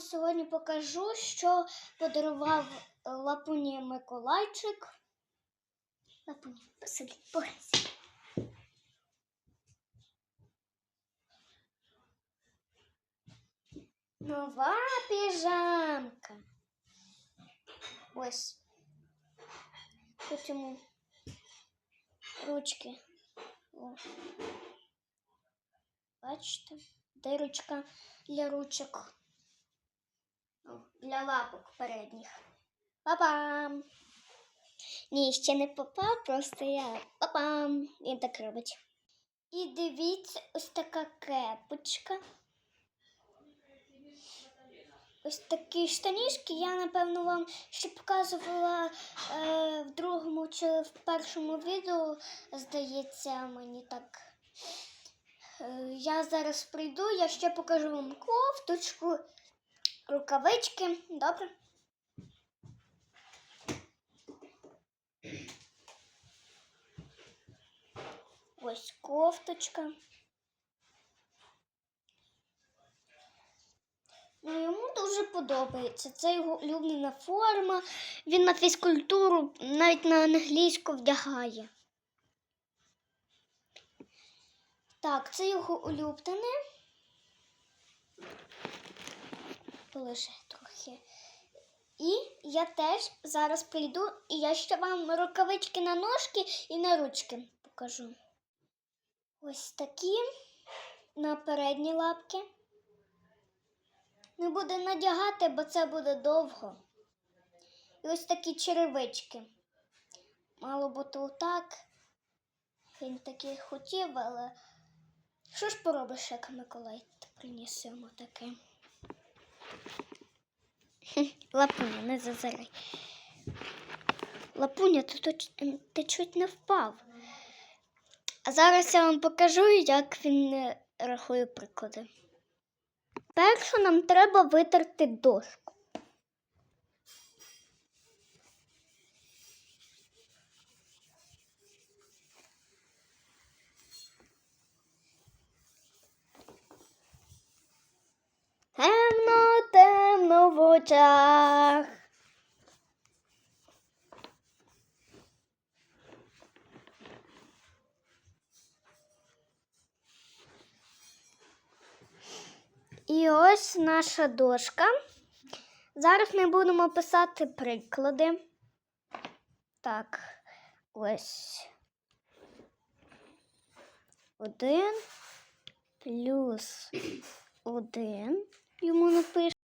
сьогодні покажу, що подарував е, Лапуні Миколайчик. Лапуні, посиди, пограйся. Нова піжамка. Ось. Тут йому ручки. О. Бачите? Дирочка для ручок. Для лапок передніх. Па-пам! Ні, ще не папа, просто я папам. Він так робить. І дивіться, ось така кепочка. Ось такі штанішки. Я, напевно, вам ще показувала е, в другому чи в першому відео, здається, мені так. Е, Я зараз прийду, я ще покажу вам кофточку, рукавички. Добре? Ось кофточка. Ну, йому дуже подобається. Це його улюблена форма. Він на фізкультуру навіть на англійську вдягає. Так, це його улюблене. Полежи трохи. І я теж зараз прийду, і я ще вам рукавички на ножки і на ручки покажу. Ось такі на передні лапки. Не буду надягати, бо це буде довго. І ось такі черевички. Мало бути отак. Він таки хотів, але що ж поробиш, як Миколай приніс йому таке? Лапуня, не зазирай. Лапуня, ти, ти чуть не впав. А зараз я вам покажу, як він е, рахує приклади. Перше нам треба витерти дошку. Очах. І ось наша дошка. Зараз ми будемо писати приклади. Так, ось. Один плюс один. Йому напишемо.